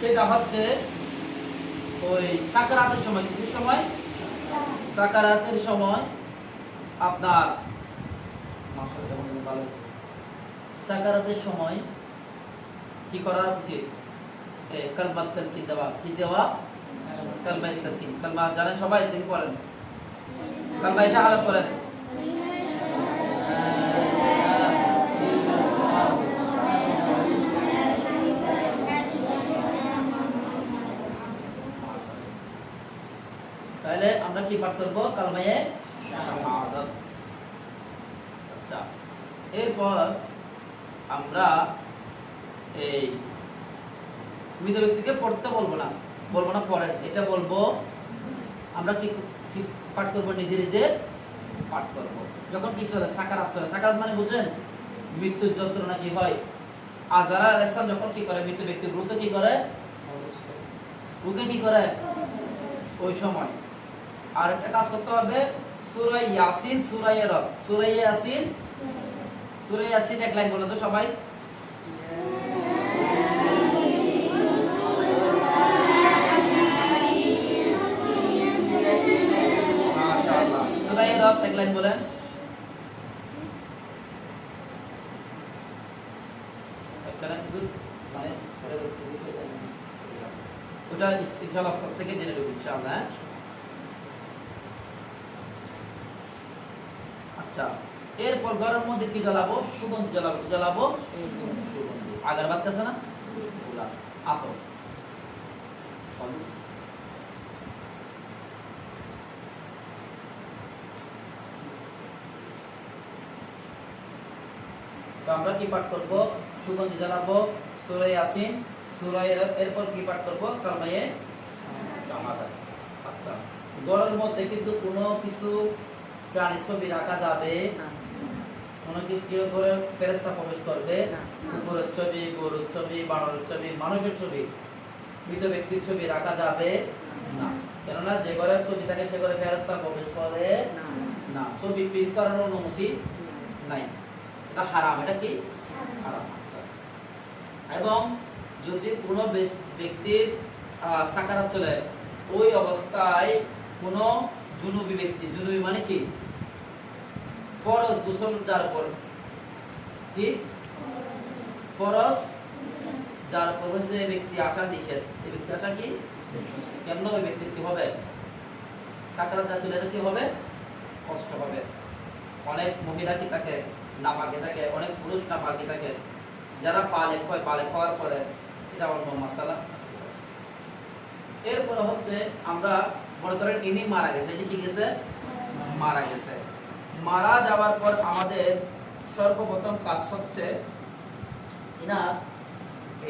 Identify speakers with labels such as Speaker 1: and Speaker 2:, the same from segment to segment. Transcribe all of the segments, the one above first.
Speaker 1: সেটা হচ্ছে ওই সাকারাতের সময় কিছু সময়? সাকারাতের সময় আপনার সাকারাতের সময় কি করা উচিত? কালমাত তালকিন দেওয়া। কি দেওয়া? কালমাত তালকিন। কালমা জানেন সবাই, দেখি পড়েন। কালমা এসে হালাত তাহলে আমরা কি পাঠ করব? কালমায়ে শাহাদাত। আচ্ছা এরপর আমরা এই মৃত ব্যক্তিকে পড়তে বলব না বলব না পড়েন, এটা বলব, আমরা কি পাঠ করব? নিজে নিজে পাঠ করব। যখন কি চলে সাকারাত চলে। সাকারাত মানে বুঝেন, মৃত্যুর যন্ত্রণা কি হয়? আজারা আলাইহিস সালাম যখন কি করে? মৃত্যু ব্যক্তির রুকে কি করে? রুকে কি করে? ওই সময়। আর একটা কাজ করতে হবে, সূরা ইয়াসিন, সূরা রব, সূরা ইয়াসিন সূরা ইয়াসিন এক লাইন বলেন তো সবাই। মাশাআল্লাহ রব এক লাইন বলেন। মানে। ওটা সব থেকে জেনে নেব ইনশাআল্লাহ হ্যাঁ? আচ্ছা এরপর ঘরের মধ্যে কি জ্বালাবো? সুগন্ধি জ্বালাবো। কি জ্বালাবো? সুগন্ধি। আগরবাতি আছে না? আতর। আমরা কি পাঠ করব? সুগন্ধি জ্বালাবো। সূরা ইয়াসিন। সূরা এরপর কি পাঠ করব? কালমায়ে শাহাদাত আচ্ছা ঘরের মধ্যে কিন্তু কোনো কিছু প্রাণীর ছবি রাখা যাবে। কোনো কেউ করে ফেরেস্তা প্রবেশ করবে? কুকুরের ছবি গরুর ছবি বানরের ছবি মানুষের ছবি মৃত ব্যক্তির ছবি রাখা যাবে? না। কেননা যে ঘরের ছবি থাকে সে ঘরে ফেরেস্তা প্রবেশ করে না। ছবি প্রিন্ট করানোর অনুমতি নাই। এটা হারাম। এটা কি? হারাম। এবং যদি কোনো ব্যক্তির সাকারাত চলে ওই অবস্থায় কোনো জুনুবি ব্যক্তি, জুনুবি মানে কি? ফরজ গোসল যার উপর কি? ফরজ যার উপর সে ব্যক্তি আসা নিষেধ। এই ব্যক্তি আসা কি? কেন ওই ব্যক্তির কি হবে? সাকারাত চলে কি হবে? কষ্ট হবে। অনেক মহিলা কি থাকে নাপাকে থাকে? অনেক পুরুষ নাপাকি থাকে। যারা পালে হয় পালে খাওয়ার পরে এটা অন্য মশালা এরপরে হচ্ছে আমরা মনে করেন ইনি মারা গেছে, ইনি কি গেছে? মারা গেছে। মারা যাওয়ার পর আমাদের সর্বপ্রথম কাজ হচ্ছে ইনা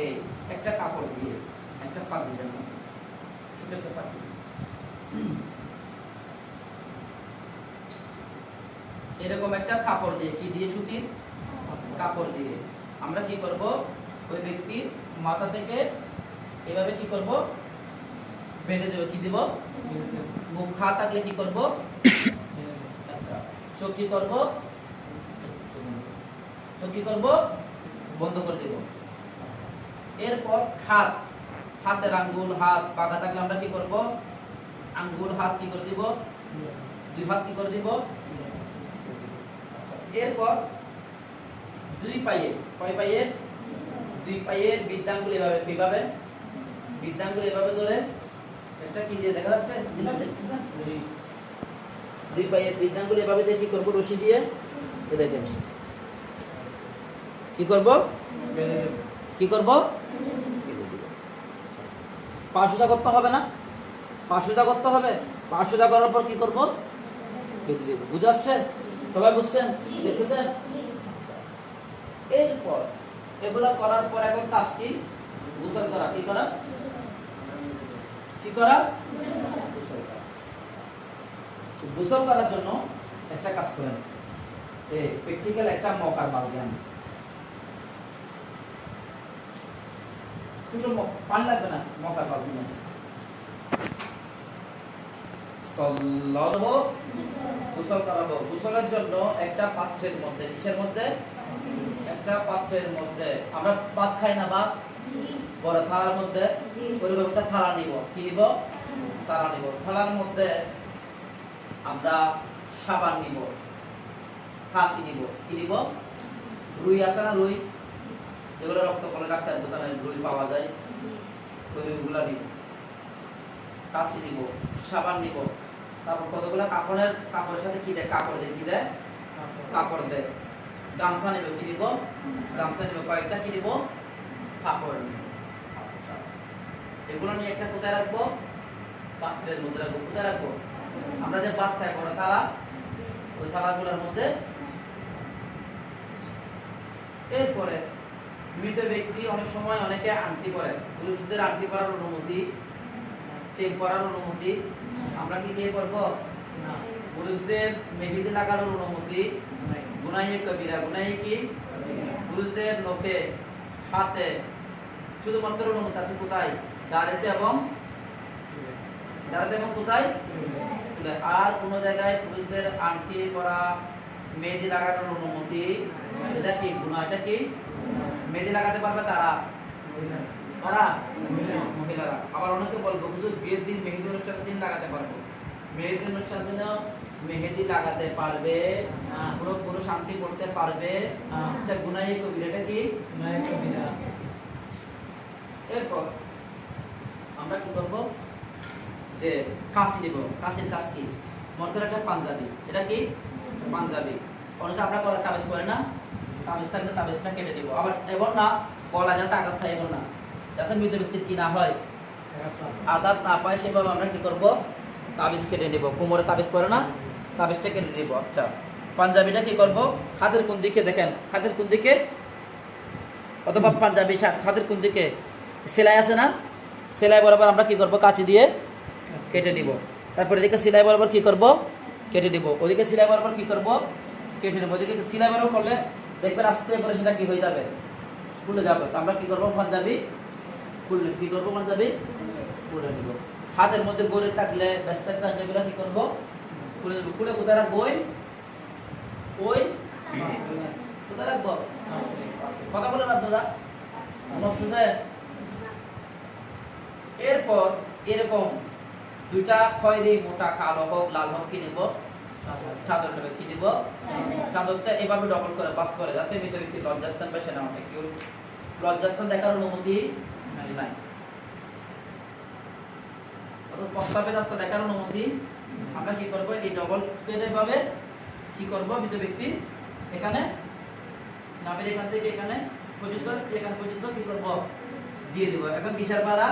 Speaker 1: এই একটা কাপড় দিয়ে একটা পাখি দেন। এরকম একটা কাপড় দিয়ে, কি দিয়ে সুতির কাপড় দিয়ে। আমরা কি করব? ওই ব্যক্তির মাথা থেকে এভাবে কি করব? বেঁধে দেব কি দেব? মুখ খা থাকলে কি করব? আচ্ছা চোখ কি করব? চোখ কি করব? বন্ধ করে দেব। এরপর হাত হাতের আঙ্গুল হাত পাকা থাকলে আমরা কি করব? আঙ্গুল হাত কি করে দিব? দুই হাত কি করে দিব? আচ্ছা, এরপর দুই পায়ে কয় পায়ে? দুই পায়ের বৃদ্ধাঙ্গুল এভাবে কীভাবে? বৃদ্ধাঙ্গুল এভাবে ধরে এটা কি দিয়ে দেখা যাচ্ছে? দুই পায়ের বৃদ্ধাঙ্গুল এভাবে দিয়ে কি করব রশি দিয়ে। এ দেখেন। কি করব? কি করব? পা সোজা করতে হবে না। পা সোজা করতে হবে। পা সোজা করার পর কি করব? বেঁধে দেব? বুঝাচ্ছে সবাই বুঝছেন? দেখতেছেন? আচ্ছা। এরপর এগুলো করার পর এখন কাজ কি? গোসল করা, কি করা? কি করা? গোসল করা। গোসল করার জন্য একটা কাজ করেন। এই প্র্যাকটিক্যাল একটা মকার বালতি আনি ছোট পানি লাগবে না সাল্লাল্লাহু গোসল করাবো। গোসলের জন্য একটা পাত্রের মধ্যে, কিসের মধ্যে? একটা পাত্রের মধ্যে। আমরা ভাত খাই না, ভাত? বড় থালার মধ্যে ওইরকম একটা থালা নিব। কি নিব? থালা নিব। থালার মধ্যে আমরা সাবান নিব। কাশি নিব। কি নিব? রুই আছে না রুই? যেগুলো রক্ত কলে ডাক্তার দোকানে রুই পাওয়া যায় ওই রুইগুলা নিব। কাশি নিব সাবান নিব। তারপর কতগুলো কাপড়ের কাপড়ের সাথে কি দেয়? কাপড় দেয় কি দেয়? কাপড় দেয়। গামছা নিব কি নিব? গামছা নিব। কয়েকটা কি নিব? কাপড় নিব। এগুলো নিয়ে একটা কোথায় রাখব? পাত্রের মধ্যে রাখব। কোথায় রাখব? আমরা যে ভাত খাই বড় থালা? ওই থালাগুলোর মধ্যে। এরপরে মৃত ব্যক্তি অনেক সময় অনেকে আংটি করে পুরুষদের আংটি পরার অনুমতি চেন পরার অনুমতি। আমরা কি দিয়ে করব পুরুষদের মেহেদি লাগানোর অনুমতি। গুনাইয়ে কবিরা। গুনাইয়ে কি? পুরুষদের নখে হাতে। শুধুমাত্র অনুমতি আছে কোথায়? দাঁড়াতে এবং এবং কোথায়? আর কোন জায়গায় পুরুষদের আংটি করা মেহেদি লাগানোর অনুমতি এটা কি গুণা এটা কি? মেহেদি লাগাতে পারবে তারা তারা মহিলারা। আবার অনেকে বলব হুজুর বিয়ের দিন মেহেদি অনুষ্ঠানের দিন লাগাতে পারব। মেহেদি অনুষ্ঠানের দিনও মেহেদি লাগাতে পারবে পুরো পুরো শান্তি করতে পারবে এটা গুনাই কবির এটা কি? এরপর আমরা কি করব? যে কাশি নিব কাশির কাজ কি? মনে করে একটা পাঞ্জাবি। এটা কি? পাঞ্জাবি। অনেকে আমরা গলা কাগজ পরে না? কাগজ থাকলে কাগজটা কেটে দিব। আবার এমন না গলা যাতে আঘাত খায় এমন না। যাতে মৃত ব্যক্তির কি না হয়? আঘাত না পায় সেভাবে আমরা কি করব? কাবিজ কেটে নিব। কোমরে তাবিজ পরে না? তাবিজটা কেটে নিব। আচ্ছা। পাঞ্জাবিটা কি করব? হাতের কোন দিকে দেখেন, হাতের কোন দিকে? অথবা পাঞ্জাবি শার্ট, হাতের কোন দিকে? সেলাই আছে না? সেলাই বরাবর আমরা কি করব? কাঁচি দিয়ে কেটে নিব। তারপরে এদিকে সেলাই বরাবর কি করব? কেটে নিব। ওদিকে সেলাই বরাবর কি করব? কেটে নিব। ওদিকে সেলাই বরাবর করলে দেখবেন আস্তে করে সেটা কি হয়ে যাবে? খুলে যাবে। তো আমরা কি করব? পাঞ্জাবি খুললে কি করব পাঞ্জাবি? খুলে নিব। হাতের মধ্যে গড়ে থাকলে, ব্যস্ত থাকলে এগুলো কি করব? খুলে নিব। খুলে কোথায় রাখব ওই? ওই? কোথায় রাখব? কথা বলে না দাদা এরপর এরকম দুইটা খয়েরি মোটা কালো হোক, লাল হোক, কি চাদর চাদরটা এভাবে ডবল করে করে, যাতে লজ্জাস্থান কেউ লজ্জাস্থান দেখার অনুমতি নাই। প্রস্তাবের রাস্তা দেখার অনুমতি আমরা কি করব? এই ডবল ভাবে কি করব? মৃত ব্যক্তি এখানে, নামের এখান থেকে এখানে পর্যন্ত, এখান পর্যন্ত কি করব? দিয়ে দিব। এখন পালা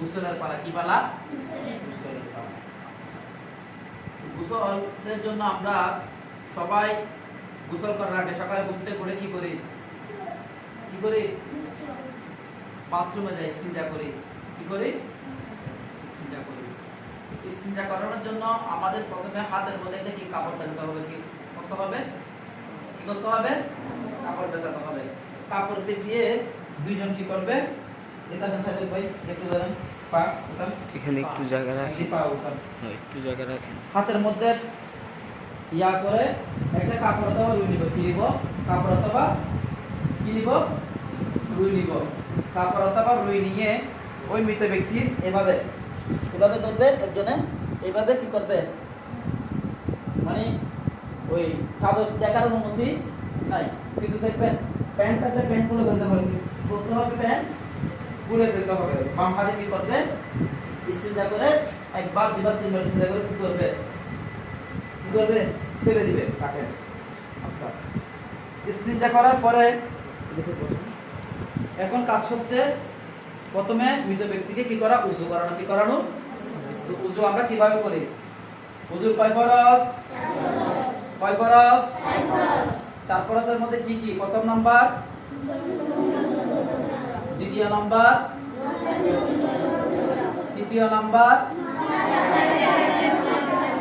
Speaker 1: গুসলের পালা কি পালা? গোসলের পালা। গোসলের জন্য আমরা সবাই গোসল করার আগে সকালে ঘুম থেকে করে কি করি? কি করি? বাথরুমে যাই ইস্তিনজা করি। কি করি? ইস্তিনজা করি। ইস্তিনজা করানোর জন্য আমাদের প্রথমে হাতের মধ্যে একটা কি কাপড় বেঁধতে হবে কি? করতে হবে? কি করতে হবে? কাপড় বেচাতে হবে। কাপড় পেঁচিয়ে দুইজন কি করবে?
Speaker 2: এখানে একটু জায়গা রাখেন।
Speaker 1: পা
Speaker 2: হ্যাঁ, একটু জায়গা রাখেন।
Speaker 1: হাতের মধ্যে ইয়া করে একটা কাপড় অথবা রুই নিব। কি নিব? কাপড় অথবা কি নিব? রুই নিব। কাপড় অথবা রুই নিয়ে ওই মৃত ব্যক্তির এভাবে এভাবে ধরবে একজনে। এভাবে কি করবে? মানে ওই চাদর দেখার অনুমতি নাই। কিন্তু দেখবেন প্যান্ট থাকলে প্যান্ট খুলে ফেলতে করতে হবে প্যান্ট? খুলে ফেলতে হবে। বাম হাতে কি করবে? ইস্তিনজা করে একবার দুবার তিনবার ইস্তিনজা করে কি করবে? কি করবে? ফেলে দিবে তাকে। আচ্ছা। ইস্তিনজা করার পরে এখন কাজ হচ্ছে প্রথমে মৃত ব্যক্তিকে কি করা? উজু করানো। কি করানো? উজু আমরা কীভাবে করি? উজুর কয় ফরজ? কয় ফরজ? চার ফরজের মধ্যে কি কি? প্রথম নাম্বার? দ্বিতীয় নাম্বার। তৃতীয় নাম্বার।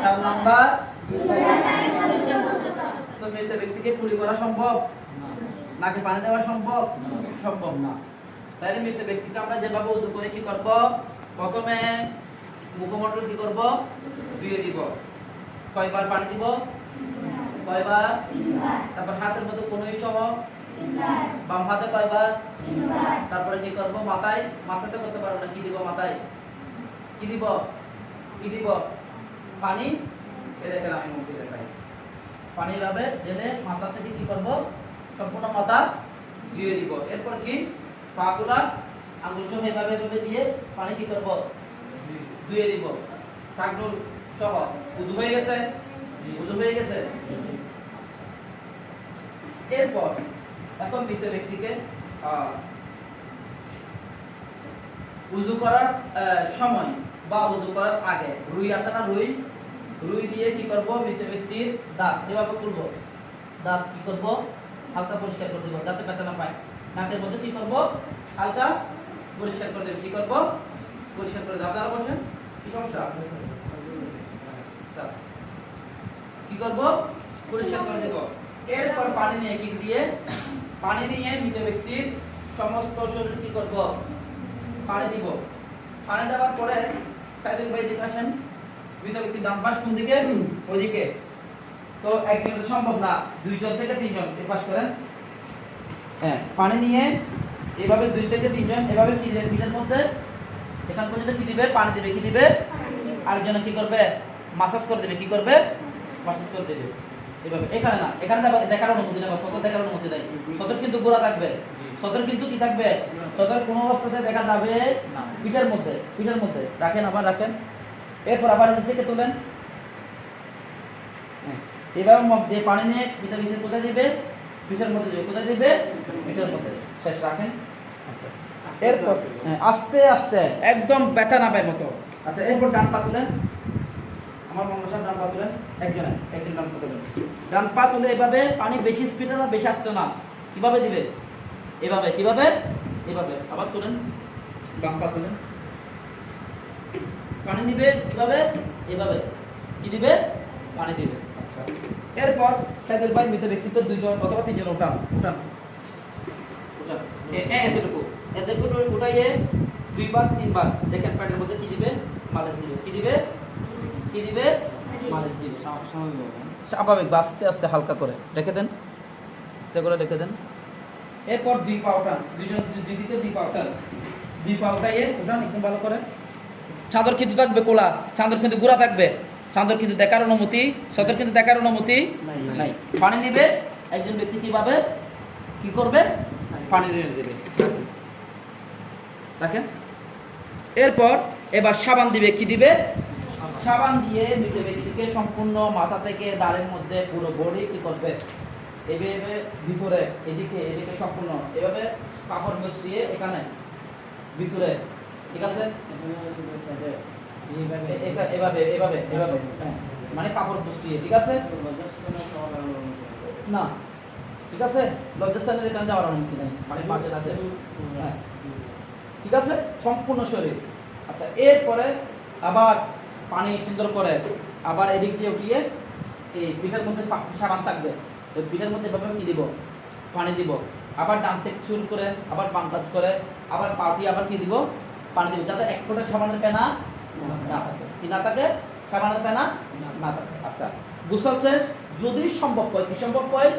Speaker 1: চার নাম্বার। তো মৃত ব্যক্তিকে কুলি করা সম্ভব? নাকি পানি দেওয়া সম্ভব? সম্ভব না। তাহলে মৃত ব্যক্তিকে আমরা যেভাবে উজু করে কি করব? প্রথমে মুখমণ্ডল কি করব? ধুয়ে দিব। কয়বার পানি দিব? কয়বার? তারপর হাতের মধ্যে কোনোই সহ বাম হাতে কয়বার তারপরে কি করব? মাথায়? মাথাতে করতে পারব না। কি দিব মাথায়? কি দিব? কি দিব? পানি? এ দেখেন আমি মুখ দেখাই। পানি ভাবে ঢেলে মাথা থেকে কি করব? সম্পূর্ণ মাথা ধুয়ে দিব। এরপর কি? পাগুলা আঙ্গুল সহ এভাবে এভাবে দিয়ে পানি কি করব? ধুয়ে দিব। টাকনুর সহ। উজু হয়ে গেছে? উজু হয়ে গেছে? এরপর এখন মৃত ব্যক্তিকে উজু করার সময় বা উজু করার আগে, রুই আছে না রুই? রুই দিয়ে কি করব? মৃত ব্যক্তির দাঁত, এভাবে খুলবো। দাঁত কি করব? হালকা পরিষ্কার করে দেবো। যাতে ব্যথা না পায়। নাকের মধ্যে কি করব? হালকা পরিষ্কার করে দেবো। কি করব? পরিষ্কার করে দেবো। আপনারা বসেন। কি সমস্যা। কি করব? পরিষ্কার করে দেব। এরপর পানি নিয়ে কি দিয়ে পানি নিয়ে মৃত ব্যক্তির সমস্ত শরীর কি করব? পানি দিব। পানি দেওয়ার পরে সাইদুল ভাই দিকে আসেন মৃত ব্যক্তির ডান পাশ কোন দিকে? ওইদিকে। তো একদিনে তো সম্ভব না দুইজন থেকে তিনজন এ পাশ করেন। হ্যাঁ পানি নিয়ে এভাবে দুই থেকে তিনজন এভাবে কি দিবে পিঠের মধ্যে? এখান পর্যন্ত কি দিবে? পানি দিবে কি দিবে? আরেকজনে কি করবে? মাসাজ করে দেবে কি করবে? মাসাজ করে দেবে। এভাবে। এখানে না এখানে দেখার অনুমতি নেই বা দেখার অনুমতি নেই। সতর কিন্তু গোড়া থাকবে। সতর কিন্তু কি থাকবে? সতর কোনো অবস্থাতে দেখা যাবে না। পিঠের মধ্যে পিঠের মধ্যে। রাখেন আবার রাখেন। এরপর আবার এদিক থেকে তোলেন। হ্যাঁ, এভাবে মগ দিয়ে পানি নিয়ে পিঠের ভিতরে কোথায় দিবে? পিঠের মধ্যে দিবে। কোথায় দিবে? পিঠের মধ্যে। শেষ রাখেন। আচ্ছা। এরপর হ্যাঁ, আস্তে আস্তে। একদম ব্যথা না পায় মতো। আচ্ছা এরপর ডান পা তুলেন। আমার মঙ্গল সাহেব ডান পা তুলেন, একজনে, একজন ডান পা ডান পা এভাবে পানি বেশি স্পিডে না, বেশি আসতে না। কীভাবে দিবে? এভাবে, কীভাবে? এভাবে। আবার তুলেন, বাম পা তুলেন। পানি দিবে, কীভাবে? এভাবে। কি দিবে? পানি দিবে। আচ্ছা। এরপর সাইদের ভাই মৃত ব্যক্তিত্ব দুইজন অথবা তিনজন উঠান উঠান। উঠান। এতটুকু। এতটুকু উঠাইয়ে দুইবার, তিনবার দেখেন প্যাটের মধ্যে কি দিবে? মালিশ দিবে। কি দিবে? কি দিবে? মালিশ দিবে। স্বাভাবিক বা আস্তে আস্তে হালকা করে। রেখে দেন। আস্তে করে রেখে দেন। এরপর দুই দুইজন দুই দুই উঠান একদম ভালো করে। চাদর কিন্তু থাকবে কোলা। চাদর কিন্তু গুড়া থাকবে। চাদর কিন্তু দেখার অনুমতি সদর কিন্তু দেখার অনুমতি নাই। পানি নিবে। একজন ব্যক্তি কীভাবে? কি করবে? পানি নিয়ে দেবে। রাখেন। এরপর এবার সাবান দিবে কি দিবে? সাবান দিয়ে মৃত ব্যক্তিকে সম্পূর্ণ মাথা থেকে দাঁড়ের মধ্যে পুরো বডি কি করবে এভাবে ভিতরে, এদিকে এদিকে সম্পূর্ণ। এভাবে কাপড় মুছ দিয়ে এখানে, ভিতরে। ঠিক আছে? এভাবে এভাবে এভাবে হ্যাঁ। মানে কাপড় পুষিয়ে ঠিক আছে? না। ঠিক আছে? লজ্জাস্থানের এখানে যাওয়ার অনুমতি নেই। মানে পাশে আছে। হ্যাঁ। ঠিক আছে? সম্পূর্ণ শরীর। আচ্ছা এরপরে আবার পানি সুন্দর করে আবার এদিক দিয়ে উঠিয়ে এই পিঠের মধ্যে সাবান থাকবে। ওই পিঠের মধ্যে এভাবে কি দিব? পানি দিব। আবার ডান থেকে চুল করে আবার পান কাজ করে আবার পাটি আবার কি দিব? পানি দিব, যাতে এক ফোঁটা সাবানের পেনা না থাকে। কি না থাকে? সাবানের পেনা না থাকে। আচ্ছা গোসল শেষ। যদি সম্ভব হয়, কি সম্ভব হয়?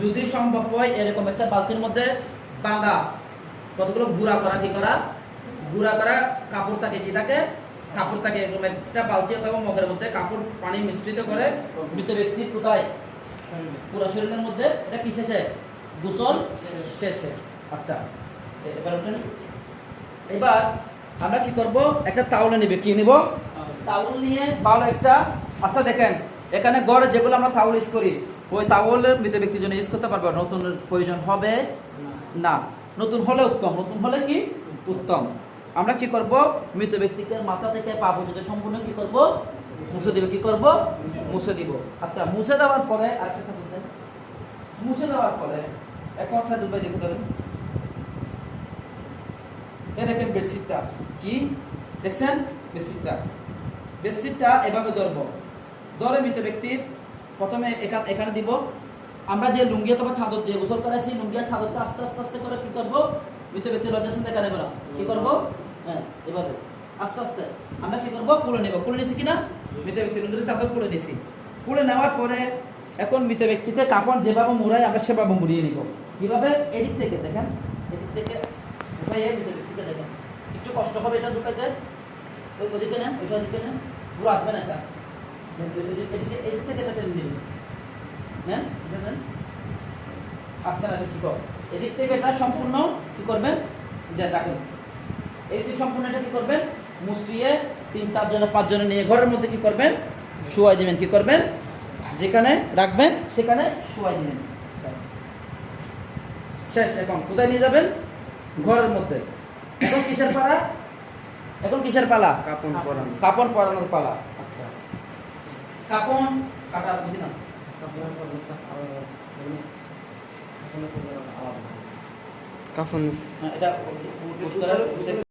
Speaker 1: যদি সম্ভব হয়, এরকম একটা বালতির মধ্যে বাঁধা। কতগুলো গুঁড়া করা, কি করা? গুঁড়া করা কাপড় থাকে, কি থাকে? কাপড় থাকে এরকম একটা বালতি অথবা মগের মধ্যে কাপড় পানি মিশ্রিত করে মৃত ব্যক্তির কোথায়? পুরো শরীরের মধ্যে? এটা কি শেষে গোসল? শেষে আচ্ছা এবার এবার আমরা কি করব? একটা তাওলে নিবে। কি নিব? তাউল নিয়ে ভালো একটা আচ্ছা দেখেন, এখানে গড়ে যেগুলো আমরা তাওল ইউজ করি, ওই তাওলের মৃত ব্যক্তির জন্য ইউজ করতে পারব। নতুন প্রয়োজন হবে না। নতুন হলে উত্তম। নতুন হলে কি? উত্তম। আমরা কি করব? মৃত ব্যক্তিকে মাথা থেকে পা পর্যন্ত সম্পূর্ণ কি করব? মুছে দিব। কি করব? মুছে দিব। আচ্ছা মুছে দেওয়ার পরে কথা বলতেন মুছে দেওয়ার পরে এখন সাইদুল ভাই দেখতে ধরেন। এ দেখেন বেডশিটটা। কি? দেখছেন? বেডশিটটা। বেডশিটটা এভাবে ধরব। ধরে মৃত ব্যক্তির প্রথমে এখানে এখানে দিব। আমরা যে লুঙ্গি অথবা চাদর দিয়ে গোসল করাইছি লুঙ্গি আর চাদরটা আস্তে আস্তে আস্তে করে কি করব? মৃত ব্যক্তির লজ্জাসন দেখা নেবে না। কি করব? হ্যাঁ এভাবে। আস্তে আস্তে। আমরা কি করব? কুলে নেব। কুলে নিছি কিনা? মৃত ব্যক্তির চাদর কুলে নিছি। কুলে নেওয়ার পরে এখন মৃত ব্যক্তিকে কাপড় যেভাবে মুড়াই, আমরা সেভাবে মুড়িয়ে নিব। কীভাবে? এদিক থেকে দেখেন। এদিক থেকে ঢুকাইয়ে এদিক থেকে দেখেন। একটু কষ্ট হবে এটা ঢুকাইতে। ওই ওদিকে নেন, ওইটা ওদিকে নেন। পুরো আসবে না এটা। দেন ওই- ওই- এদিকে, এদিক থেকে এটা টেনে দিন নেন নেন। আসছে না এটা ছোট। এদিক থেকে এটা সম্পূর্ণ কি করবেন? রাখুন। এই যে সম্পূর্ণ এটা কি করবেন মুষ্টিয়ে তিন চারজনে পাঁচজনে নিয়ে ঘরের মধ্যে কি করবেন শুয়াই দিবেন কি করবেন যেখানে রাখবেন সেখানে শুয়াই দিবেন আচ্ছা। শেষ এখন কোথায় নিয়ে যাবেন ঘরের মধ্যে এখন কিসের পালা এখন কিসের পালা
Speaker 2: কাপড় পরানো
Speaker 1: কাপড় পরানোর পালা আচ্ছা কাপড় কাটার বুঝি না
Speaker 2: কাফন
Speaker 1: এটা